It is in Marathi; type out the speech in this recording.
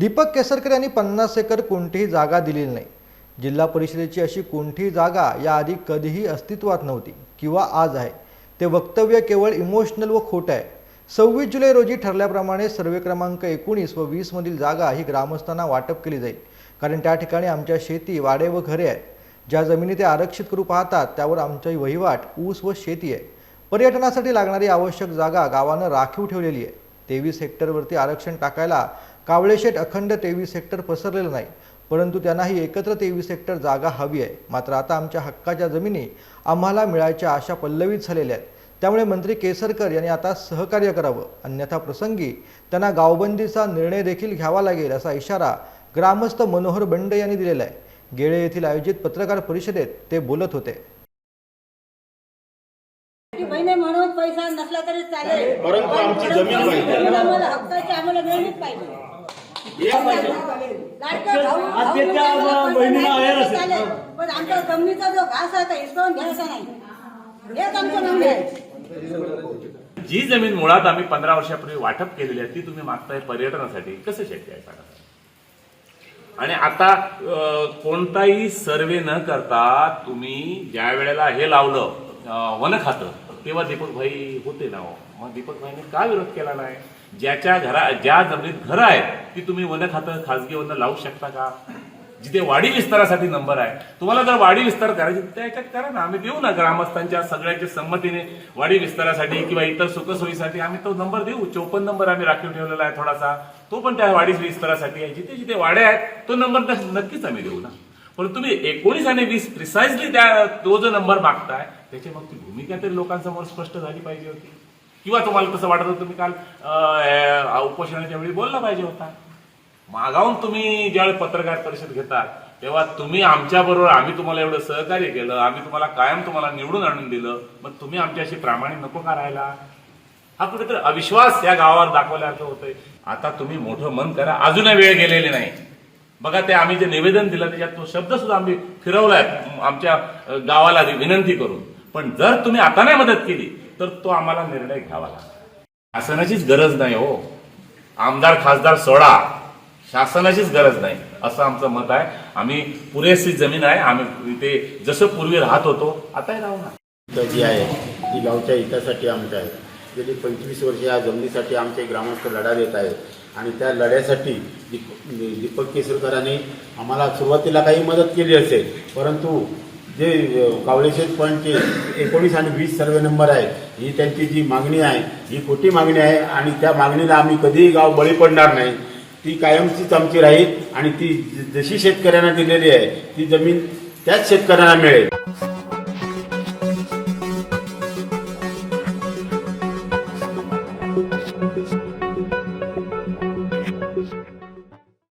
दीपक केसरकर यांनी पन्नास एकर कोणतीही जागा दिलेली नाही. जिल्हा परिषदेची अशी कोणतीही जागा याआधी कधीही अस्तित्वात नव्हती किंवा आज आहे. ते वक्तव्य केवळ इमोशनल व खोटं आहे. सव्वीस जुलै रोजी ठरल्याप्रमाणे सर्वे क्रमांक एकोणीस व वीसमधील जागा ही ग्रामस्थांना वाटप केली जाईल. कारण त्या ठिकाणी आमच्या शेती वाडे व घरे आहेत. ज्या जमिनी ते आरक्षित करू पाहतात त्यावर आमचा वहिवाट ऊस व शेती आहे. पर्यटनासाठी लागणारी आवश्यक जागा गावानं राखीव ठेवलेली आहे. तेवीस हेक्टरवरती आरक्षण टाकायला कावळेशेठ अखंड तेवीस हेक्टर पसरलेलं नाही परंतु त्यांना ही एकत्र तेवीस हेक्टर जागा हवी आहे. मात्र आता आमच्या हक्काच्या जमिनी आम्हाला मिळायच्या आशा पल्लवित झालेल्या आहेत. त्यामुळे मंत्री केसरकर यांनी आता सहकार्य करावं. अन्यथा प्रसंगी त्यांना गावबंदीचा निर्णय देखील घ्यावा लागेल असा इशारा ग्रामस्थ मनोहर बंड यांनी दिलेला आहे. गेळे येथील आयोजित पत्रकार परिषदेत ते बोलत होते. की महिने म्हणून पैसा नसला तरी चालेल. परंतु आमची जमीन पाहिजे. आम्हाला हक्काची आम्हाला मिळलीच पाहिजे. पण आमच्या जमिनीचा जो घास आहे तो हिसकावून घ्यायचा नाही. हेच आमचं म्हणणं आहे. जी जमीन मुळात आम्ही पंधरा वर्षापूर्वी वाटप केलेली आहे ती तुम्ही मागताय पर्यटनासाठी. कसं शक्य आहे सांगा? आणि आता कोणताही सर्वे न करता तुम्ही ज्या वेळेला हे लावलं वन खातं तेव्हा दीपक भाई होते ना हो. मग दीपक भाईने का विरोध केला नाही? ज्याच्या घरा ज्या जमिनीत घरं आहेत ती तुम्ही वन खातं खासगी वन लावू शकता का? जिथे वाडी विस्तारासाठी नंबर आहे. तुम्हाला जर वाडी विस्तार करायची त्या त्याच्यात करा ना. आम्ही देऊ ना ग्रामस्थांच्या सगळ्यांच्या संमतीने वाडी विस्तारासाठी किंवा इतर सुखसोयीसाठी आम्ही तो नंबर देऊ. चौपन्न नंबर आम्ही राखीव ठेवलेला आहे थोडासा. तो पण त्या वाडी विस्तारासाठी आहे. जिथे जिथे वाड्या आहेत तो नंबर नक्कीच आम्ही देऊ ना. पण तुम्ही एकोणीस आणि वीस प्रिसाइजली त्या तो जो नंबर मागताय त्याची मग ती भूमिका तरी लोकांसमोर स्पष्ट झाली पाहिजे होती. किंवा तुम्हाला तसं वाटत होतं तुम्ही काल उपोषणाच्या वेळी बोलला पाहिजे होता. मागावून तुम्ही ज्यावेळी पत्रकार परिषद घेतात तेव्हा तुम्ही आमच्या बरोबर आम्ही तुम्हाला एवढं सहकार्य केलं आम्ही तुम्हाला कायम तुम्हाला निवडून आणून दिलं मग तुम्ही आमच्याशी प्रामाणिक नको का राहायला हा कुठेतरी अविश्वास या गावावर दाखवल्यासारखं होतंय. आता तुम्ही मोठं मन करा अजूनही वेळ गेलेली नाही. बघा ते आम्ही जे निवेदन दिलं त्याच्यात तो शब्द सुद्धा आम्ही फिरवलाय आमच्या गावाला विनंती करून. पण जर तुम्ही आता नाही मदत केली तर तो आम्हाला निर्णय घ्यावा लागला शासनाचीच गरज नाही हो. आमदार खासदार सोडा. शासनाचीच गरज नाही. असं आमचं मत आहे. आम्ही पुरेशी जमीन आहे. आम्ही इथे जसं पूर्वी राहत होतो आताही राहू ना इथं जी आहे ती गावच्या हितासाठी आमच्या आहे गेली पंचवीस वर्ष या जमिनीसाठी आमचे ग्रामस्थ लढा देत आहेत. आणि त्या लढ्यासाठी दीप दीपक केसरकरांनी आम्हाला सुरुवातीला काही मदत केली असेल परंतु जे कावळेशेत पॉईंटचे एकोणीस आणि वीस सर्वे नंबर आहे ही त्यांची जी मागणी आहे ही खोटी मागणी आहे आणि त्या मागणीला आम्ही कधीही गाव बळी पडणार नाही. ती कायमचीच आमची राहील आणि ती जशी शेतकऱ्यांना दिलेली आहे ती जमीन त्याच शेतकऱ्यांना मिळेल.